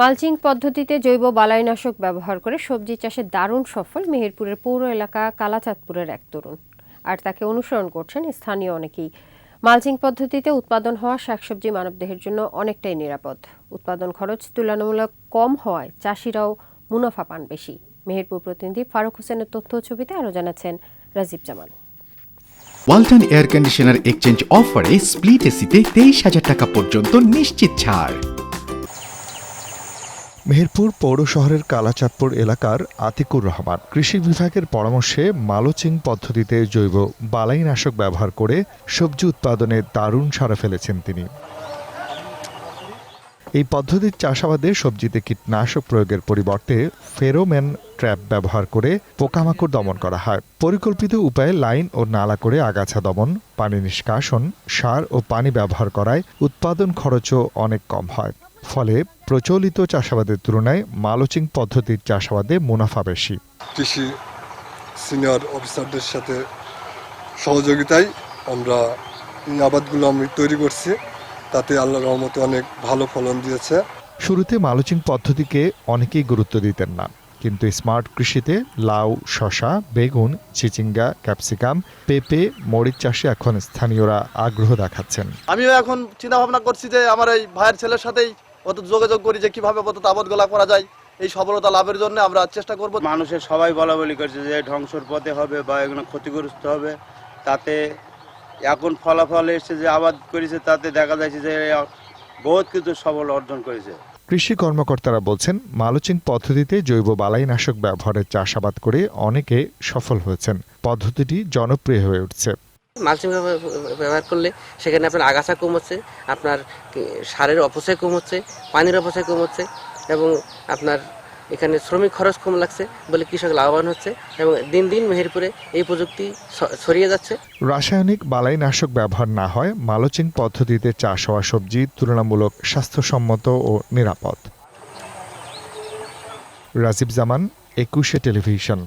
Mulching পদ্ধতিতে জৈব বালাইনাশক ব্যবহার করে সবজি চাষে দারুণ সফল মেহেরপুরের পৌর এলাকা কালাচাঁদপুরের এক তরুণ। আর তাকে অনুসরণ করছেন স্থানীয় অনেকেই। মালচিং পদ্ধতিতে উৎপাদন হওয়া শাকসবজি মানবদেহের জন্য অনেকটাই নিরাপদ। উৎপাদন খরচ তুলনামূলক কম হওয়ায় চাষিরাও মুনাফা পান বেশি। মেহেরপুর প্রতিনিধি ফারুক হোসেনের তথ্য ছবিতে আরও জানাচ্ছেন Rajib Zaman. Walton air conditioner exchange অফারে স্প্লিট এসিতে তেইশ হাজার টাকা পর্যন্ত নিশ্চিত ছাড়। মেহেরপুর পৌর শহরের কালাচাঁদপুর এলাকার আতিকুর রহমান। কৃষি বিভাগের পরামর্শে মালচিং পদ্ধতিতে জৈব বালাইনাশক ব্যবহার করে সবজি উৎপাদনে দারুণ সাড়া ফেলেছেন তিনি। এই পদ্ধতির চাষাবাদে সবজিতে কীটনাশক প্রয়োগের পরিবর্তে ফেরোম্যান ট্র্যাপ ব্যবহার করে পোকামাকড় দমন করা হয়। পরিকল্পিত উপায়ে লাইন ও নালা করে আগাছা দমন, পানি নিষ্কাশন, সার ও পানি ব্যবহার করায় উৎপাদন খরচও অনেক কম হয়। ফলে প্রচলিত চাষাবাদের তুলনায় মালচিং পদ্ধতির চাষাবাদে মুনাফা বেশি। কৃষি সিনিয়র অফিসারদের সাথে সহযোগিতায় আমরা এই আবাদগুলো আমি তৈরি করছি। তাতে আল্লাহ রহমতে অনেক ভালো ফলন দিয়েছে। শুরুতে মালচিং পদ্ধতিকে অনেকেই গুরুত্ব দিতেন না কিন্তু স্মার্ট কৃষিতে লাউ শশা বেগুন চিচিঙ্গা ক্যাপসিকাম পেঁপে মরিচ চাষে এখন স্থানীয়রা আগ্রহ দেখাচ্ছেন। আমিও এখন চিন্তা ভাবনা করছি যে আমার এই ভাইয়ের ছেলের সাথেই অত যোগাযোগ করি যে কীভাবে অত গোলা করা যায়। এই সফলতা লাভের জন্য আমরা চেষ্টা করব। মানুষের সবাই বলা বলি করছে যে ধ্বংসর পথে হবে বা এগুলো ক্ষতিগ্রস্ত হবে। তাতে এখন ফলাফল এসছে যে আবাদ করেছে তাতে দেখা যাচ্ছে যে বহুত কিছু সফল অর্জন করেছে। কৃষি কর্মকর্তারা বলছেন মালচিং পদ্ধতিতে জৈব বালাইনাশক ব্যবহারের চাষাবাদ করে অনেকে সফল হয়েছেন। পদ্ধতিটি জনপ্রিয় হয়ে উঠছে। মালচিং ব্যবহার করলে সেখানে আপনার আগাছা কম হচ্ছে, আপনার সারের অপচয় কম হচ্ছে, পানির অপচয় কম হচ্ছে এবং আপনার এখানে শ্রমিক খরচ কম লাগছে বলে কৃষক লাভবান হচ্ছে এবং দিন দিন মেহেরপুরে এই প্রযুক্তি ছড়িয়ে যাচ্ছে। রাসায়নিক বালাইনাশক ব্যবহার না হয়, মালচিং পদ্ধতিতে চাষ হওয়া সবজি তুলনামূলক স্বাস্থ্যসম্মত ও নিরাপদ। রাজীব জামান, একুশে টেলিভিশন।